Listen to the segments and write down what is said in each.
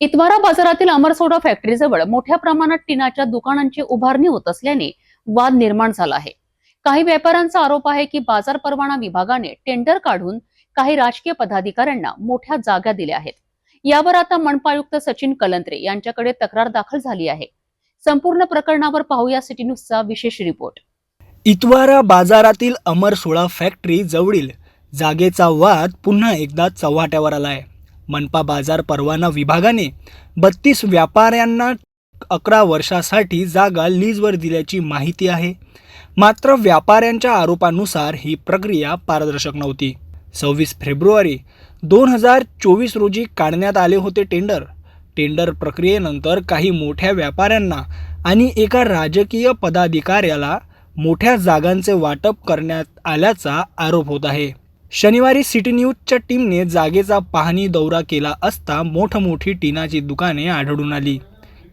इतवारा बाजारातील अमरसोडा फॅक्टरीजवळ मोठ्या प्रमाणात टिनाच्या दुकानांची उभारणी होत असल्याने वाद निर्माण झाला आहे. काही व्यापाऱ्यांचा आरोप आहे की बाजार परवाना विभागाने टेंडर काढून काही राजकीय पदाधिकाऱ्यांना मोठ्या जागा दिल्या आहेत. यावर आता मनपायुक्त सचिन कलंत्रे यांच्याकडे तक्रार दाखल झाली आहे. संपूर्ण प्रकरणावर पाहूया सिटी न्यूजचा विशेष रिपोर्ट. इतवारा बाजारातील अमरसोळा फॅक्टरी जवळील जागेचा वाद पुन्हा एकदा चव्हाट्यावर आला आहे मनपा बाजार परवाना विभागाने बत्तीस व्यापाऱ्यांना अकरा वर्षासाठी जागा लीजवर दिल्याची माहिती आहे. मात्र व्यापाऱ्यांच्या आरोपानुसार ही प्रक्रिया पारदर्शक नव्हती. सव्वीस फेब्रुवारी दोन हजार चोवीस रोजी काढण्यात आले होते टेंडर. टेंडर प्रक्रियेनंतर काही मोठ्या व्यापाऱ्यांना आणि एका राजकीय पदाधिकाऱ्याला मोठ्या जागांचे वाटप करण्यात आल्याचा आरोप होत आहे. शनिवारी सिटी न्यूजच्या टीमने जागेचा पाहणी दौरा केला असता मोठमोठी टिनाची दुकाने आढळून आली.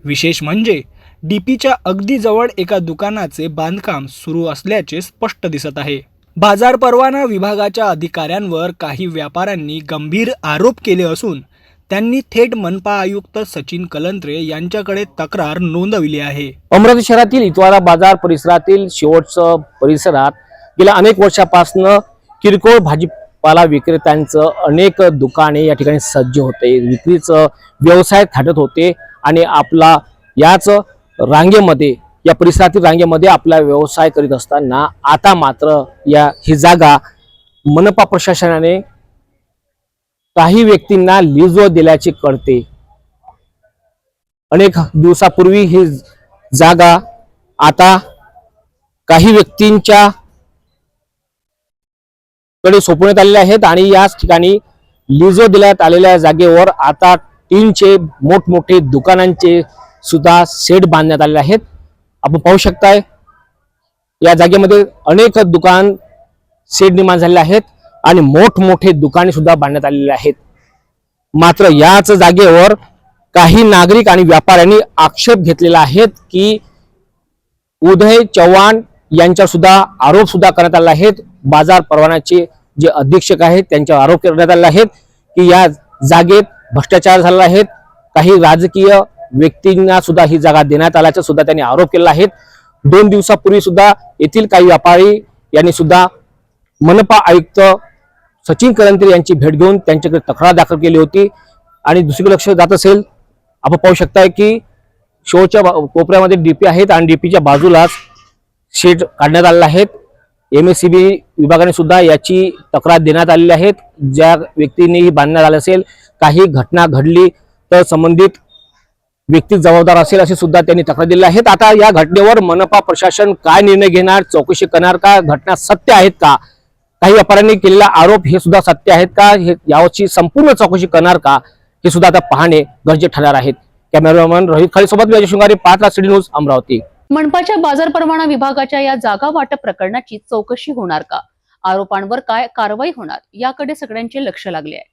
विशेष म्हणजे डीपीच्या अगदी जवळ एका दुकानाचे बांधकाम सुरू असल्याचे स्पष्ट दिसत आहे. बाजार परवाना विभागाच्या अधिकाऱ्यांवर काही व्यापाऱ्यांनी गंभीर आरोप केले असून त्यांनी थेट मनपा आयुक्त सचिन कलंत्रे यांच्याकडे तक्रार नोंदविली आहे. अमरावती शहरातील इतवारा बाजार परिसरातील शेवटचं परिसरात गेल्या अनेक वर्षापासनं किरकोळ भाजीपाला विक्रेत्यांचं अनेक दुकाने या ठिकाणी सज्ज होते विक्रीचं व्यवसाय थाटत होते आणि आपला याच रांगेमध्ये या परिसरातील रांगेमध्ये आपला व्यवसाय करीत असताना आता मात्र या ही जागा मनपा प्रशासनाने काही व्यक्तींना लिजो दिल्याचे कळते. अनेक दिवसापूर्वी ही जागा आता काही व्यक्तींच्या कडे सोपवण्यात आलेले आहेत आणि याच ठिकाणी लिझो देण्यात आलेल्या जागेवर आता टीनचे मोठमोठे दुकानांचे सुद्धा सेट बांधण्यात आलेले आहेत. आपण पाहू शकताय या जागेमध्ये अनेक दुकान सेट निर्माण झालेले आहेत आणि मोठमोठे दुकाने सुद्धा बांधण्यात आलेले आहेत. मात्र याच जागेवर काही नागरिक आणि व्यापाऱ्यांनी आक्षेप घेतलेला आहेत की उदय चव्हाण यांच्या सुद्धा आरोप सुद्धा करण्यात आले आहेत बाजार परवान्याचे जे अधीक्षक आहेत त्यांच्यावर आरोप करण्यात आले आहेत की या जागेत भ्रष्टाचार झालेला आहे. काही राजकीय व्यक्तींना सुद्धा ही जागा देण्यात आल्याचा सुद्धा त्यांनी आरोप केला आहे. दोन दिवसापूर्वी सुद्धा येथील काही व्यापारी यांनी सुद्धा मनपा आयुक्त सचिन करंत्री यांची भेट घेऊन त्यांच्याकडे तक्रार दाखल केली होती. आणि दुसरीकडे लक्ष जात असेल आपण पाहू शकताय की शोच्या कोपऱ्यामध्ये डीपी आहेत आणि डीपीच्या बाजूलाच शेड काढण्यात आलेला आहेत एम एस सी बी विभागाने सुद्धा याची तक्रार देण्यात आलेली आहेत. ज्या व्यक्तीने ही बांधण्यात आलं असेल काही घटना घडली तर संबंधित व्यक्ती जबाबदार असेल असे सुद्धा त्यांनी तक्रार दिली आहेत. आता या घटनेवर मनपा प्रशासन काय निर्णय घेणार चौकशी करणार का? घटना सत्य आहेत का? काही व्यापाऱ्यांनी केलेला आरोप हे सुद्धा सत्य आहेत का? हे यावरची संपूर्ण चौकशी करणार का? हे सुद्धा आता पाहणे गरजे ठरणार आहेत. कॅमेरामॅन रोहित खाली सोबत शृंगारे पाच लाख सिडी न्यूज अमरावती. मनपाच्या बाजार परवाना विभागाच्या या जागा वाटप प्रकरणाची चौकशी होणार का? आरोपांवर काय कारवाई होणार? याकडे सगळ्यांचे लक्ष लागले आहे.